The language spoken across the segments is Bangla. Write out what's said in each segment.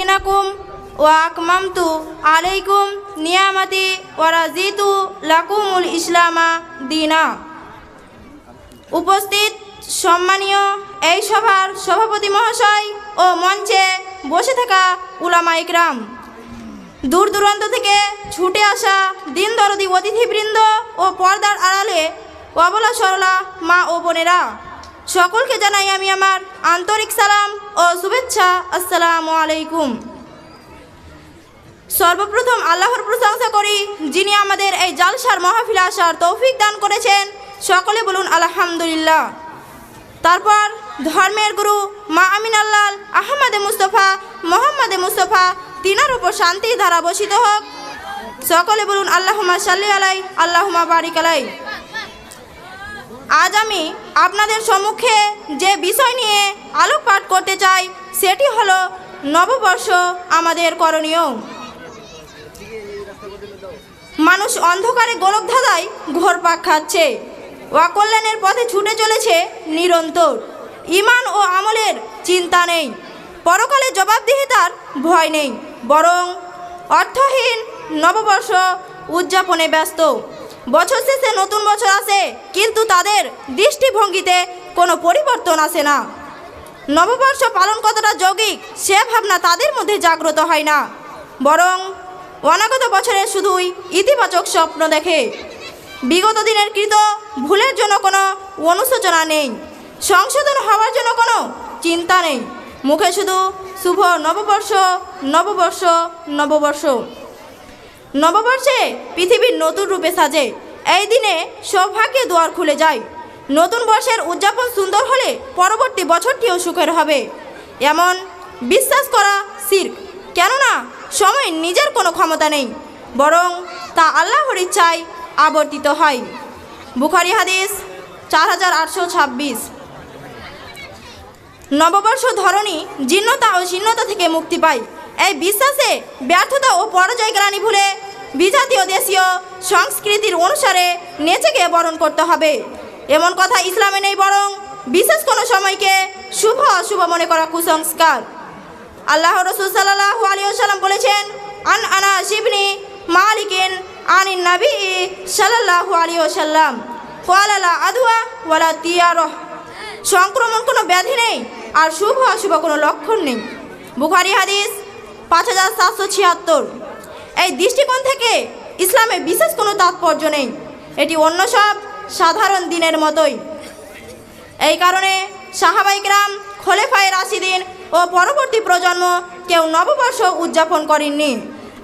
দিনাকুম ওয়া আলাইকুম নিয়ামাতি ওয়া লাকুমুল ইসলামা দিনা। উপস্থিত সম্মানীয় এই সভার সভাপতি মহাশয় ও মঞ্চে বসে থাকা উলামা ইকরাম। দূর দূরান্ত থেকে ছুটে আসা দিন দরদি অতিথিবৃন্দ ও পর্দার আড়ালে অবলা সরলা মা ও বোনেরা। সকলকে জানাই আমি আমার আন্তরিক সালাম ও শুভেচ্ছা। আসসালামু আলাইকুম। সর্বপ্রথম আল্লাহর প্রশংসা করি, যিনি আমাদের এই জালসার মাহফিল আসার তৌফিক দান করেছেন। সকলে বলুন, আলহামদুলিল্লাহ। তারপর ধর্মের গুরু মা আমিন আল্লাহ আহমদে মুস্তফা, মোহাম্মদে মুস্তফা, তিনার উপর শান্তি ধারা বসিত হোক। সকলে বলুন আল্লাহমা সাল্লি আলাই আল্লাহমা বারিক আলাই। আজ আমি আপনাদের সম্মুখে যে বিষয় নিয়ে আলোকপাত করতে চাই, সেটি হলো নববর্ষ আমাদের করণীয়। মানুষ অন্ধকারে গোলক ধাঁধায় ঘোর পাক খাচ্ছে। অকল্যাণের পথে ছুটে চলেছে নিরন্তর। ইমান ও আমলের চিন্তা নেই। পরকালে জবাবদিহিতার ভয় নেই। বরং অর্থহীন নববর্ষ উদযাপনে ব্যস্ত। বছর শেষে নতুন বছর আসে, কিন্তু তাদের দৃষ্টিভঙ্গিতে কোনো পরিবর্তন আসে না। নববর্ষ পালন কতটা যৌগিক, সে ভাবনা তাদের মধ্যে জাগ্রত হয় না। বরং অনাগত বছরে শুধুই ইতিবাচক স্বপ্ন দেখে। বিগত দিনের কৃত ভুলের জন্য কোনো অনুশোচনা নেই, সংশোধন হওয়ার জন্য কোনো চিন্তা নেই। মুখে শুধু শুভ নববর্ষ নববর্ষ নববর্ষ। নববর্ষে পৃথিবীর নতুন রূপে সাজে। এই দিনে সৌভাগ্যে দুয়ার খুলে যায়। নতুন বর্ষের উদযাপন সুন্দর হলে পরবর্তী বছরটিও সুখের হবে। এমন বিশ্বাস করা সির্ক, কেননা সময় নিজের কোনো ক্ষমতা নেই, বরং তা আল্লাহর ইচ্ছায় আবর্তিত হয়। বুখারি হাদিস চার হাজার আটশো ছাব্বিশ। নববর্ষ ধরনী জীর্ণতা ও শীর্ণতা থেকে মুক্তি পায়। এই বিশ্বাসে ব্যর্থতা ও পরাজয় গ্লানি ভুলে বিজাতীয় দেশীয় সংস্কৃতির অনুসারে নেচে গিয়ে বরণ করতে হবে। এমন কথা ইসলামে নেই বরং বিশেষ কোনো সময়কে শুভ অশুভ মনে করা কুসংস্কার। আল্লাহ রসুল সাল্লাহ আলিয়াল্লাম বলেছেন, আন আনা শিবনি মালিকিন আনিন নবী সাল্লাহু আলিয়াল্লাম ওয়ালালা আদুয়া ওয়ালা তিয়ারহ সংক্রমণ কোনো ব্যাধি নেই আর শুভ অশুভ কোনো লক্ষণ নেই। বুখারি হাদিস পাঁচ হাজার সাতশো ছিয়াত্তর। এই দৃষ্টিকোণ থেকে ইসলামে বিশেষ কোনো তাৎপর্য নেই। এটি অন্য সব সাধারণ দিনের মতোই। এই কারণে সাহাবাইকরাম খোলেফায় রাশিদিন ও পরবর্তী প্রজন্ম কেউ নববর্ষ উদযাপন করেননি।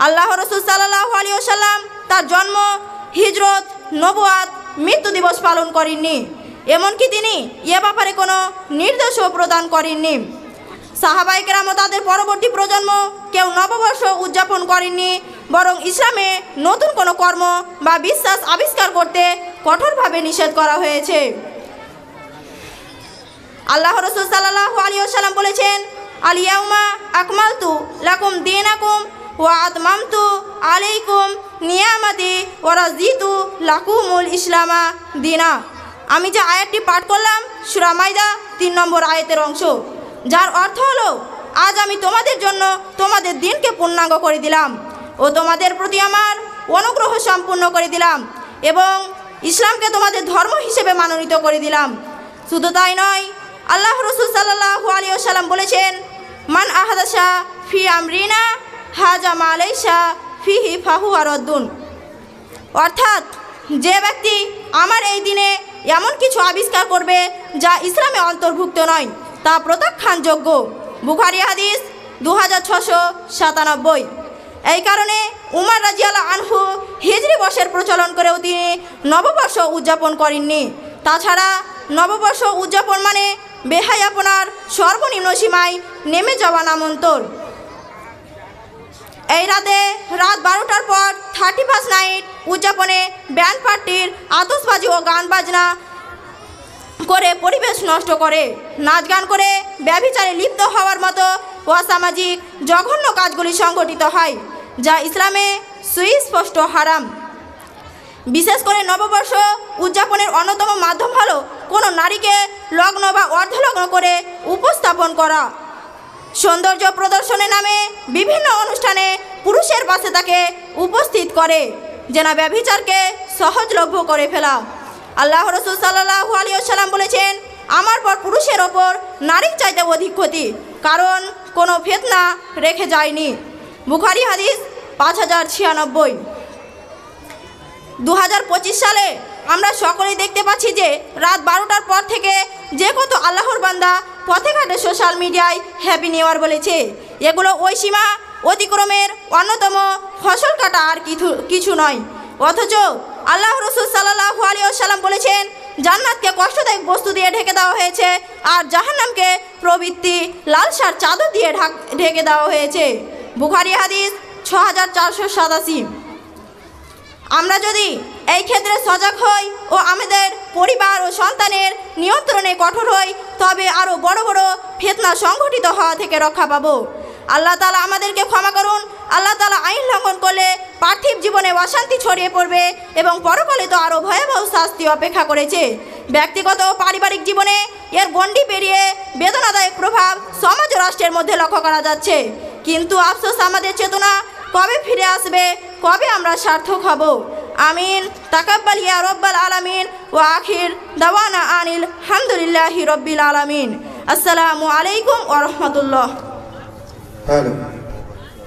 আল্লাহ রসুল সাল্লাহ আলিয়াল্লাম তার জন্ম, হিজরত নবুয়াত মৃত্যু দিবস পালন করেননি। এমনকি তিনি এ ব্যাপারে কোনো নির্দেশও প্রদান করেননি। সাহাবাইকেরাম ও তাদের পরবর্তী প্রজন্ম কেউ নববর্ষ উদযাপন করেননি, বরং ইসলামে নতুন কোনো কর্ম বা বিশ্বাস আবিষ্কার করতে কঠোরভাবে নিষেধ করা হয়েছে। আল্লাহ রসুল সাল্লাহ আলিয়াল্লাম বলেছেন আলিয়াউমা আকমালতু লাকুম দিন আকুম ও আতমামতু আলাইকুম নিয়ামাতি ও রাজিতু লাকুমুল ইসলামা দিনা। আমি যে আয়াতটি পাঠ করলাম সুরামাইদা তিন নম্বর আয়াতের অংশ। যার অর্থ হলো, আজ আমি তোমাদের জন্য তোমাদের দিনকে পূর্ণাঙ্গ করে দিলাম ও তোমাদের প্রতি আমার অনুগ্রহ সম্পূর্ণ করে দিলাম এবং ইসলামকে তোমাদের ধর্ম হিসেবে মানোনীত করে দিলাম। শুধু তাই নয়, আল্লাহ রসুল সাল্লাহু আলিয়াল্লাম বলেছেন, মান আহাদাশা ফি আমরিনা, হাজা ফি হি ফাহু আরদ্দুন অর্থাৎ, যে ব্যক্তি আমার এই দিনে এমন কিছু আবিষ্কার করবে যা ইসলামে অন্তর্ভুক্ত নয়। তা প্রত্যাখ্যানযোগ্য বুখারি হাদিস দু হাজার ছশো সাতানব্বই। এই কারণে উমার রাজিয়াল আনহু হিজরি বর্ষের প্রচলন করেও তিনি নববর্ষ উদযাপন করেননি। তাছাড়া নববর্ষ উদযাপন মানে বেহাই আপনার সর্বনিম্ন সীমায় নেমে যাওয়া নামন্তর। এই রাতে রাত বারোটার পর থার্টি ফার্স্ট নাইট উদযাপনে ব্যান্ড পার্টির আতসবাজি ও গান বাজনা করে পরিবেশ নষ্ট করে। নাচ গান করে ব্যভিচারে লিপ্ত হওয়ার মতো অসামাজিক, জঘন্য কাজগুলি সংগঠিত হয়, যা ইসলামে সুস্পষ্ট হারাম। বিশেষ করে নববর্ষ উদযাপনের অন্যতম মাধ্যম হলো কোনো নারীকে লগ্ন বা অর্ধলগ্ন করে উপস্থাপন করা। সৌন্দর্য প্রদর্শনের নামে বিভিন্ন অনুষ্ঠানে পুরুষের পাশে তাকে উপস্থিত করে, যেন ব্যভিচারকে সহজলভ্য করে ফেলা। আল্লাহ রসুল সাল্লাহ আলিয়াল্লাম বলেছেন, আমার পর পুরুষের ওপর নারীর চাইতে অধিক ক্ষতি, কারণ কোনো ফেতনা রেখে যায়নি। বুখারি হাদিস পাঁচ হাজার ছিয়ানব্বই। দু সালে আমরা সকলেই দেখতে পাচ্ছি যে, রাত বারোটার পর থেকে যে কত আল্লাহর বান্দা পথে ঘাটে সোশ্যাল মিডিয়ায় হ্যাপি নিউ ইয়ার বলেছে। এগুলো ওই সীমা অতিক্রমের অন্যতম ফসল কাটা আর কিছু কিছু নয়। অথচ আল্লাহ রসুল সাল্লাহ আলিয়াল্লাম বলেছেন, জান্নাতকে কষ্টদায়ক বস্তু দিয়ে ঢেকে দেওয়া হয়েছে আর জাহান্নামকে প্রবৃত্তি লাল সার চাদর দিয়ে ঢাক, ঢেকে দেওয়া হয়েছে। বুখারি হাদিস ছ হাজার চারশো সাতাশি। আমরা যদি এই ক্ষেত্রে সজাগ হই ও আমাদের পরিবার ও সন্তানের নিয়ন্ত্রণে কঠোর হই, তবে আরও বড় বড় ফেতনা সংঘটিত হওয়া থেকে রক্ষা পাবো। আল্লাহ তালা আমাদেরকে ক্ষমা করুন আল্লাহ তালা আইন লঙ্ঘন করলে পার্থিব জীবনে অশান্তি ছড়িয়ে পড়বে এবং পরকালে তো আরও ভয়াবহ শাস্তি অপেক্ষা করেছে। ব্যক্তিগত ও পারিবারিক জীবনে এর গণ্ডি পেরিয়ে বেদনাদায়ক প্রভাব সমাজ রাষ্ট্রের মধ্যে লক্ষ্য করা যাচ্ছে। কিন্তু আফসোস আমাদের চেতনা কবে ফিরে আসবে, কবে আমরা সার্থক হব? আমিন। তাকাব্বাল ইয়া রব্বাল আলামিন। ও আখির দাওয়ানা আনিল হামদুলিল্লাহি রব্বিল আলামিন। আসসালামু আলাইকুম ওয়া রাহমাতুল্লাহ। হ্যালো।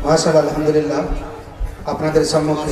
মাশাল আলহামদুলিল্লাহ আপনাদের সম্মুখে।